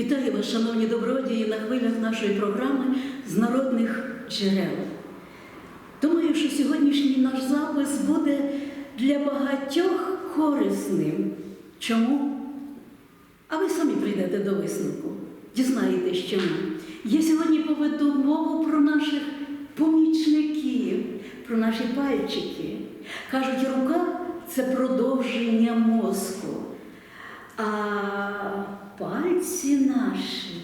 Вітаю вас, шановні добродії, на хвилях нашої програми з народних джерел. Думаю, що сьогоднішній наш запис буде для багатьох корисним. Чому? А ви самі прийдете до висновку, дізнаєтесь чому. Я сьогодні поведу мову про наших помічників, про наші пальчики. Кажуть, рука це продовження мозку. А пальці наші,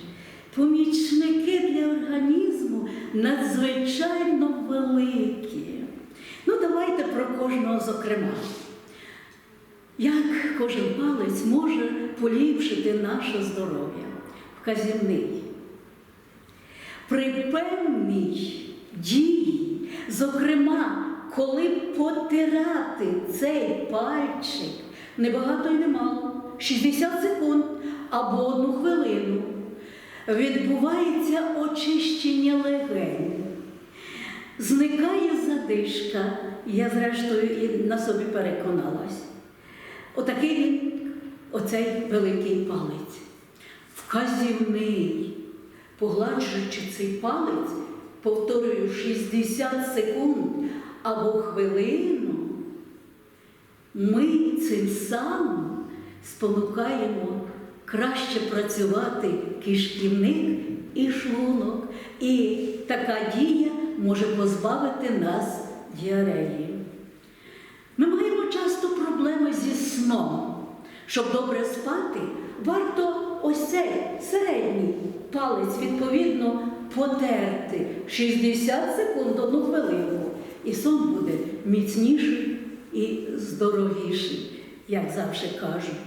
помічники для організму надзвичайно великі. Ну, давайте про кожного зокрема. Як кожен палець може поліпшити наше здоров'я? Вказівний. При певній дії, зокрема, коли потирати цей пальчик, небагато й немало, 60 секунд або одну хвилину, відбувається очищення легень. Зникає задишка, я зрештою на собі переконалась. Отакий він, оцей великий палець. Вказівний, погладжуючи цей палець, повторюю 60 секунд або хвилину, ми цим самим спонукаємо краще працювати кишківник і шлунок. І така дія може позбавити нас діареї. Ми маємо часто проблеми зі сном. Щоб добре спати, варто ось цей середній палець відповідно потерти 60 секунд одну хвилину. І сон буде міцніший і здоровіший, як завжди кажуть.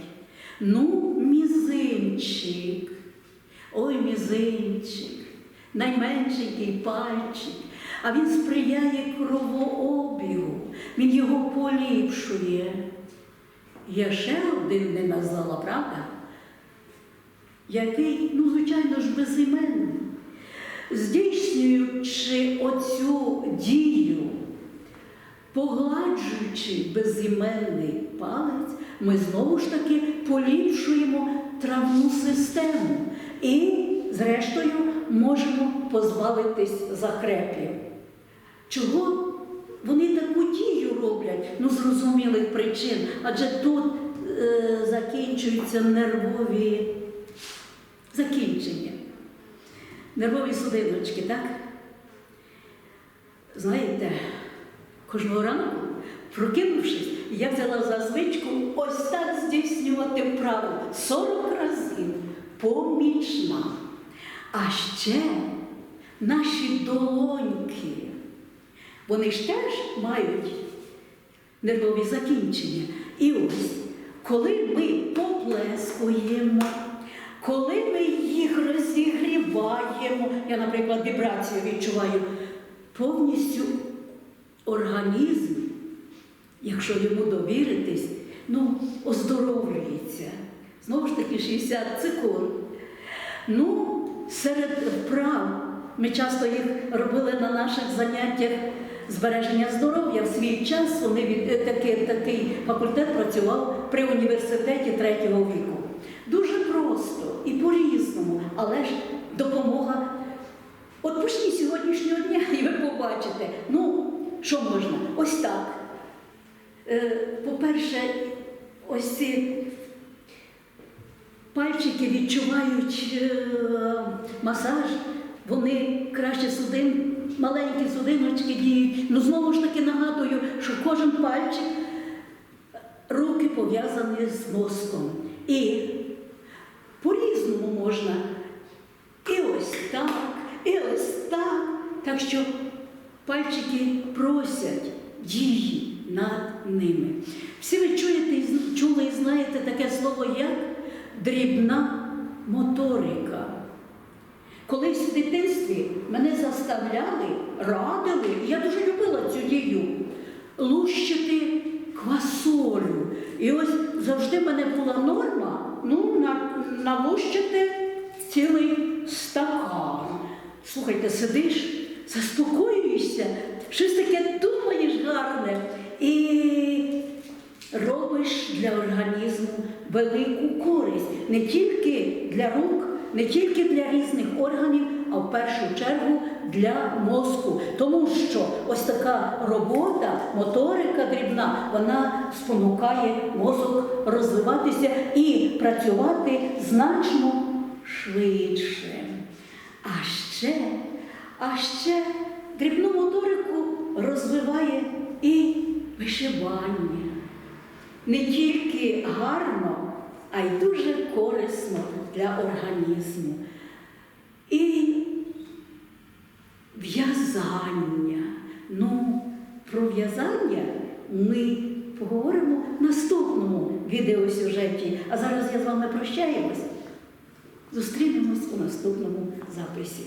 Ну, мізинчик, ой, мізинчик, найменшенький пальчик, а він сприяє кровообігу, він його поліпшує. Я ще один не назвала, правда? Який, ну, звичайно ж, безіменний. Здійснюючи оцю дію, погладжуючи безіменний палець, ми знову ж таки поліпшуємо травну систему і, зрештою, можемо позбавитись захрепів. Чого вони таку дію роблять? Ну, зрозумілих причин, адже тут е, закінчуються нервові закінчення. Нервові судиночки, так? Знаєте, кожного ранку, прокинувшись, я взяла за звичку ось так здійснювати вправу 40 разів помічна. А ще наші долоньки, вони ж теж мають нервові закінчення. І ось, коли ми поплескуємо, коли ми їх розігріваємо, я, наприклад, вібрацію відчуваю, повністю організм, якщо йому довіритись, ну, оздоровлюється. Знову ж таки, 60 секунд. Ну, серед вправ ми часто їх робили на наших заняттях збереження здоров'я. В свій час вони е, такий, такий факультет працював при університеті третього віку. Дуже просто і по-різному, але ж допомога. От почніть сьогоднішнього дня, і ви побачите, ну, що можна? Ось так. Е, По-перше, ось ці пальчики відчувають е, масаж, вони краще судин, маленькі судиночки діють. Ну знову ж таки нагадую, що кожен пальчик руки пов'язані з мозком. І по-різному можна. І ось так, і ось так. Так що пальчики просять дії над ними. Всі ви чуєте, чули і знаєте таке слово як дрібна моторика. Колись в дитинстві мене заставляли, радили, і я дуже любила цю дію, лущити квасолю. І ось завжди в мене була норма ну, налущити цілий стакан. Слухайте, сидиш, заспокоюєшся, щось таке думаєш гарне і робиш для організму велику користь не тільки для рук, не тільки для різних органів, а в першу чергу для мозку. Тому що ось така робота, моторика дрібна, вона спонукає мозок розвиватися і працювати значно швидше. А ще, а ще дрібну моторику розвиває і вишивання. Не тільки гарно, а й дуже для організму. І в'язання. Ну, про в'язання ми поговоримо в наступному відеосюжеті. А зараз я з вами прощаємось. Зустрінемось у наступному записі.